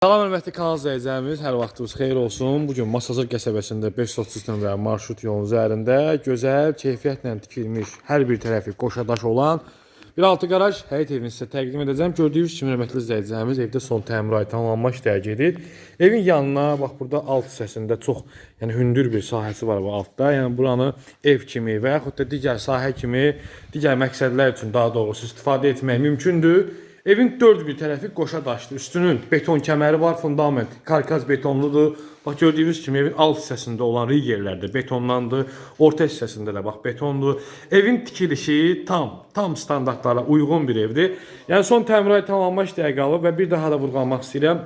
Salam hörmətli kanal izləyicilərimiz, hər vaxtınız xeyir olsun. Bu gün Masazır qəsəbəsində 530 nömrəli marşrut yolunun üzərində gözəl, keyfiyyətlə tikilmiş, hər bir tərəfi qoşadaş olan bir altı qaraj həyət evini sizə təqdim edəcəm. Gördüyünüz kimi hörmətli izləyicilərimiz evdə son təmirat tamamlanma işləri gedir. Evin yanına bax burada alt hissəsində çox, yəni hündür bir sahəsi var bu altda. Yəni buranı ev kimi və yaxud da digər sahə kimi, digər məqsədlər üçün daha doğrusu istifadə etmək mümkündür. Evin dörd bir tərəfi qoşa daşdır. Üstünün beton kəməri var, fundament karkaz betonludur. Bax gördüyünüz kimi evin alt hissəsində olan rigerlər də betonlandı. Orta hissəsində də bax betondur. Evin tikilişi tam, tam standartlara uyğun bir evdir. Yəni son təmirat tamamlanma işləri qalıb və bir daha da vurğulamaq istəyirəm.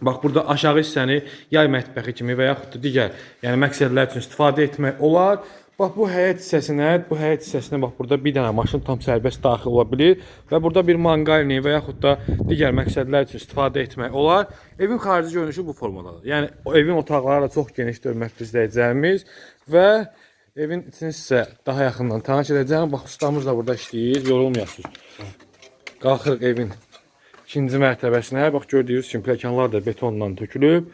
Bax burada aşağı hissəni yay mətbəxi kimi və yaxud da digər, yəni məqsədlər üçün istifadə etmək olar. Bax bu həyət hissəsinə, bu həyət hissəsinə bax burada bir dənə maşın tam sərbəst daxil ola bilər və burada bir manqalni və yaxud da digər məqsədlər üçün istifadə etmək olar. Evin xarici görünüşü bu formadadır. Yəni evin otaqları da çox genişdir hörmətli izləyicilərimiz və evin içini sizə daha yaxından tanış edəcəm. Bax ustamız da burada işləyir, yorulmayasınız. Qalxırıq evin ikinci mərtəbəsinə. Bax gördüyünüz kimi pləkanlar da betondan tökülüb.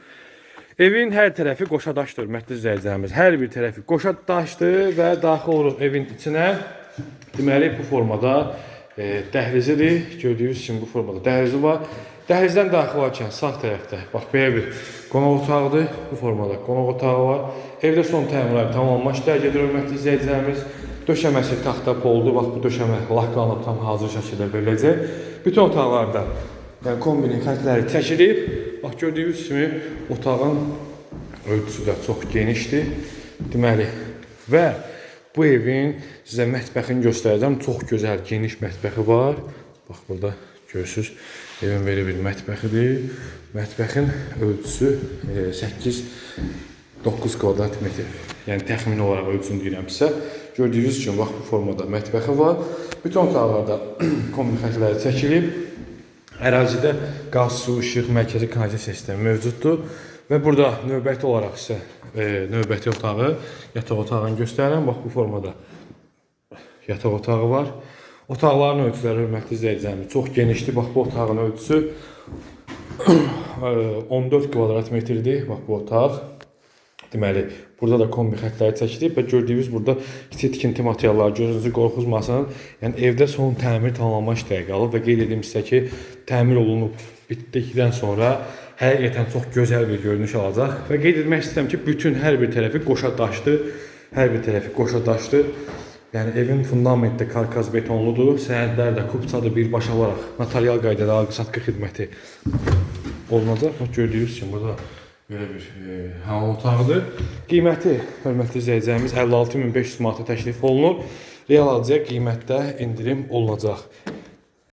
Evin hər tərəfi qoşadaşdır, hörmətli izləyicilərimiz. Hər bir tərəfi qoşadaşdır və daxil oluruq evin içinə. Deməli bu formada e, dəhlizidir. Gördüyünüz kimi bu formada dəhlizi var. Dəhlizdən daxil olarkən sağ tərəfdə bax belə bir qonaq otağıdır. Bu formada qonaq otağı var. Evdə son təmirlər tamamlanma işləri gedir, hörmətli izləyicilərimiz. Döşəməsi taxta poldur. Bax bu döşəmə laklanıb tam hazır şəkildə veriləcək. Bütün otaqlarda yəni kombinin xətləri çəkilib. Bax gördüyünüz kimi otağın ölçüsü də çox genişdir. Deməli və bu evin sizə mətbəxini göstərəcəm. Çox gözəl, geniş mətbəxi var. Bax burada görürsüz. Evin belə bir mətbəxidir. Mətbəxin ölçüsü e, 8 9 kvadrat metr. Yəni təxmini olaraq ölçün deyirəmsə, gördüyünüz kimi bax bu formada mətbəxi var. Bütün otaqlarda xətləri çəkilib. Ərazidə qaz, su, işıq, mərkəzi kanalizasiya sistemi mövcuddur. Və burada növbəti olaraq isə e, növbəti otağı, yataq otağını göstərirəm. Bax bu formada yataq otağı var. Otaqların ölçüləri hörmətli izləyicilərimiz çox genişdir. Bax bu otağın ölçüsü e, 14 kvadrat metrdir. Bax bu otaq. Deməli, burada da kombi xətləri çəkilib və gördüyünüz burada kiçik tikinti materialları gözünüzü qorxuzmasın. Yəni evdə son təmir tamamlanma işləri qalıb və qeyd edim sizə ki, təmir olunub bitdikdən sonra həqiqətən çox gözəl bir görünüş alacaq və qeyd etmək istəyirəm ki, bütün hər bir tərəfi qoşa daşdır. Hər bir tərəfi qoşa daşdır. Yəni evin fundamenti karkaz betonludur, sənədlər də kupçadır birbaşa olaraq notarial qaydada alqı-satqı xidməti olunacaq. Bax gördüyünüz kimi burada belə bir e, hamam otağıdır. Qiyməti hörmətli izləyicilərimiz 56500 manata təklif olunur. Real alıcıya qiymətdə endirim olunacaq.